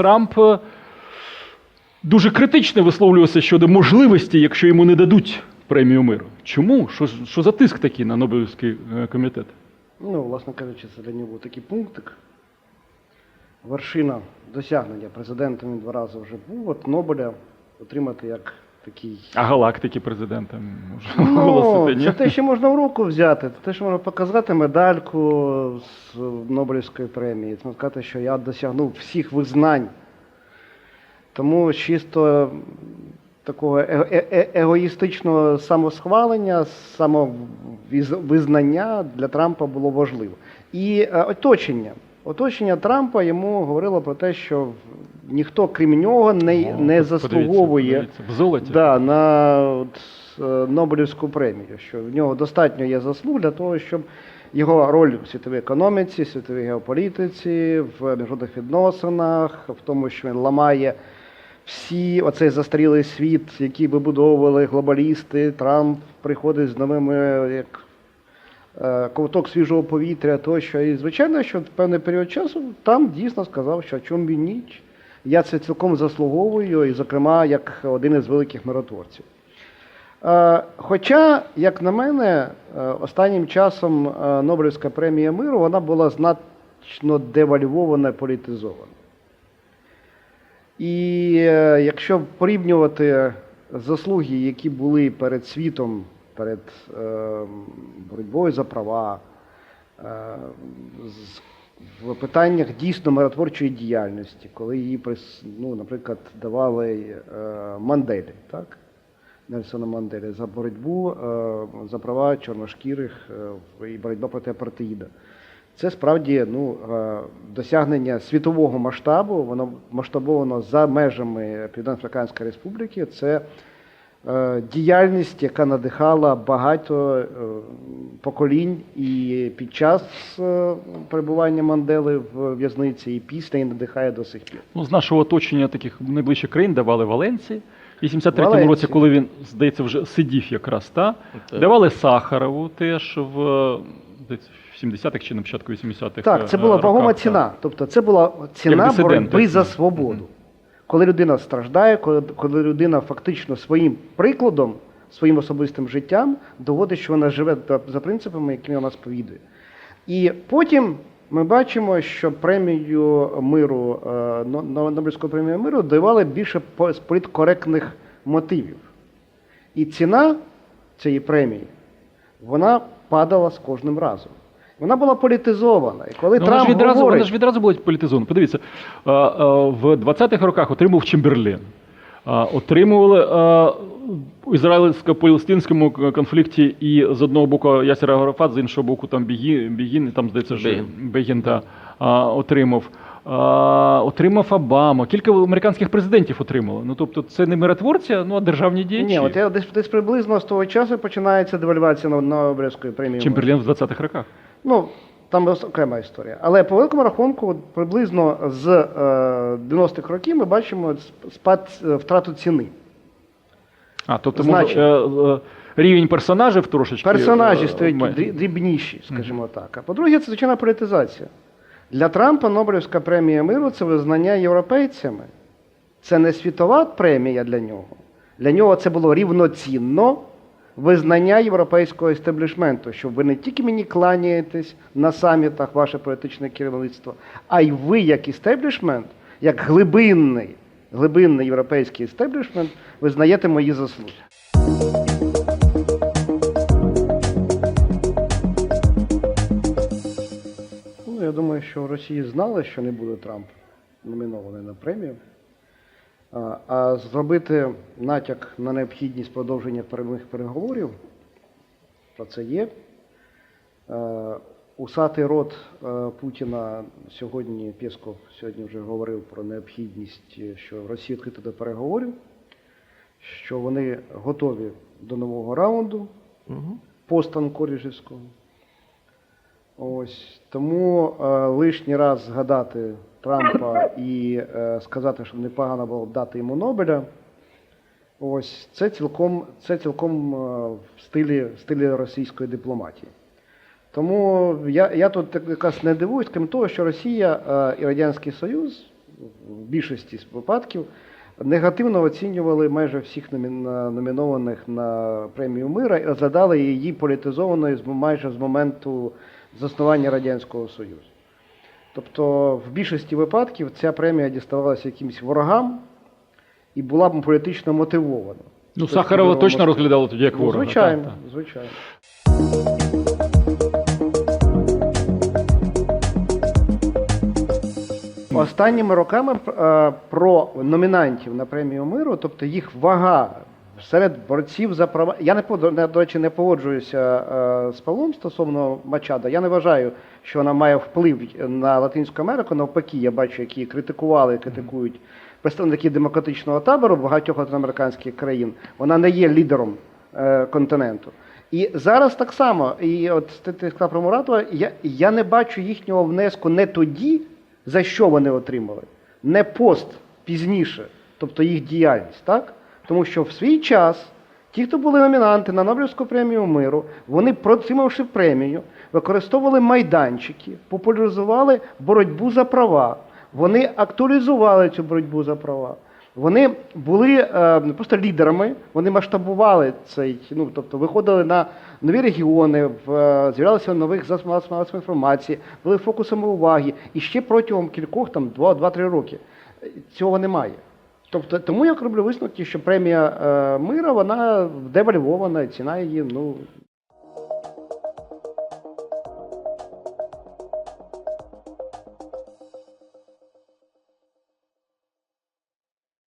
Трамп е, дуже критично висловлювався щодо можливості, якщо йому не дадуть премію миру. Чому? Що, що за тиск такий на Нобелівський е, комітет? Ну, власне кажучи, це для нього такий пунктик. Вершина досягнення президентом він два рази вже був. От Нобеля отримати як такий. А галактики президента може Ну, оголосити, ні? це те, що можна в руку взяти, це те, що можна показати медальку з Нобелівської премії. Це сказати, що я досягнув всіх визнань. Тому чисто такого е- е- е- егоїстичного самосхвалення, самовизнання для Трампа було важливо. І е, оточення. Оточення Трампа йому говорило про те, що ніхто крім нього не, О, не заслуговує подивіться, золоті. Да, на от, е, Нобелівську премію, що в нього достатньо є заслуг для того, щоб його роль в світовій економіці, світовій геополітиці, в міжнародних відносинах, в тому, що він ламає всі оцей застарілий світ, який вибудовували глобалісти. Трамп приходить з новими як ковток свіжого повітря, тощо. І звичайно, що в певний період часу там дійсно сказав, що чому і ніч. Я це цілком заслуговую, і, зокрема, як один із великих миротворців. Е, Хоча, як на мене, е, останнім часом е, Нобелівська премія миру вона була значно девальвована політизована. І е, якщо порівнювати заслуги, які були перед світом, перед е, боротьбою за права, е, в питаннях дійсно миротворчої діяльності, коли її, ну, наприклад, давали е, Манделі, так? Нельсона Манделі за боротьбу за права чорношкірих і боротьба проти апартеїда. Це справді ну, досягнення світового масштабу, воно масштабовано за межами Південно-Африканської Республіки. Це діяльність, яка надихала багато е, поколінь і під час е, перебування Мандели в в'язниці, і після і надихає до сих пір. Ну, з нашого оточення таких найближчих країн давали Валенції. В 83-му році, коли він, здається, вже сидів якраз, та? Так. давали Сахарову теж в, здається, в 70-х чи на початку 80-х. Так, це е, була вагома ціна. Тобто це була ціна боротьби за свободу. Коли людина страждає, коли, коли людина фактично своїм прикладом, своїм особистим життям доводить, що вона живе за принципами, якими вона сповідує. І потім ми бачимо, що премію миру, е, Но- Но- Нобелівську премію миру давали більше з політкоректних мотивів. І ціна цієї премії вона падала з кожним разом. Вона була політизована. І коли Ну, вона, Трамп ж відразу, говорить, вона ж відразу була політизована. Подивіться, е, е, в 20-х роках отримав Чемберлен. Е, Отримували у ізраїльсько-палестинському конфлікті і з одного боку Ясер Агарафат, з іншого боку там Бігін, Бігін там здається, ж Бегін. Бегін та, отримав. Отримав Обама, кілька американських президентів отримало. Ну тобто це не миротворці, ну а державні діячі. ні, от я десь, десь приблизно з того часу починається девальвація Ноб- Нобелівської премії. миру. Чемберлен в 20-х роках. Ну, там окрема історія. Але по великому рахунку, приблизно з е, 90-х років ми бачимо сп- спад е, втрату ціни. А, тобто Значить. може, е, е, рівень персонажів трошечки. Персонажі е, стають дрібніші, скажімо так. А по-друге, це звичайна політизація. Для Трампа Нобелівська премія миру це визнання європейцями. Це не світова премія для нього. Для нього це було рівноцінно визнання європейського естеблішменту, що ви не тільки мені кланяєтесь на самітах, ваше політичне керівництво, а й ви, як істеблішмент, як глибинний, глибинний європейський істеблішмент, визнаєте мої заслуги. Ну, я думаю, що в Росії знали, що не буде Трамп номінований на премію. А, зробити натяк на необхідність продовження прямих переговорів, про це є. Е, Усатий рот е, Путіна сьогодні, Пєсков сьогодні вже говорив про необхідність, е, що Росія відкрита до переговорів, що вони готові до нового раунду постанкоріжівського. Ось тому е, лишній раз згадати Трампа і е, сказати, що непогано було б дати йому Нобеля. Ось це цілком, це цілком е, в стилі, в стилі російської дипломатії. Тому я, я тут якраз не дивуюсь, крім того, що Росія е, і Радянський Союз в більшості випадків негативно оцінювали майже всіх номінованих на премію мира і розглядали її політизованою майже з моменту заснування Радянського Союзу. Тобто, в більшості випадків ця премія діставалася якимось ворогам і була б політично мотивована. Ну, Тобто, Сахарова точно сказати. розглядали тоді як Ну, ворога. звичайно, так, так. звичайно. Останніми роками е, про номінантів на премію миру, тобто їх вага серед борців за права. Я не до речі, не погоджуюся е, з Павлом стосовно Мачада. Я не вважаю, що вона має вплив на Латинську Америку. Навпаки, я бачу, які критикували, критикують представники демократичного табору багатьох латиноамериканських країн. Вона не є лідером е, континенту. І зараз так само, і от ти, ти сказав про Муратова, я, я не бачу їхнього внеску не тоді, за що вони отримали, не пост пізніше, тобто їх діяльність, так? Тому що в свій час ті, хто були номінанти на Нобелівську премію миру, вони, отримавши премію, використовували майданчики, популяризували боротьбу за права. Вони актуалізували цю боротьбу за права. Вони були е, просто лідерами, вони масштабували цей, ну тобто виходили на нові регіони, в, е, з'являлися нових засобах масової інформації, були фокусами уваги. І ще протягом кількох там 2-3 роки цього немає. Тобто, тому я роблю висновки, що премія е, мира вона девальвована, ціна її ну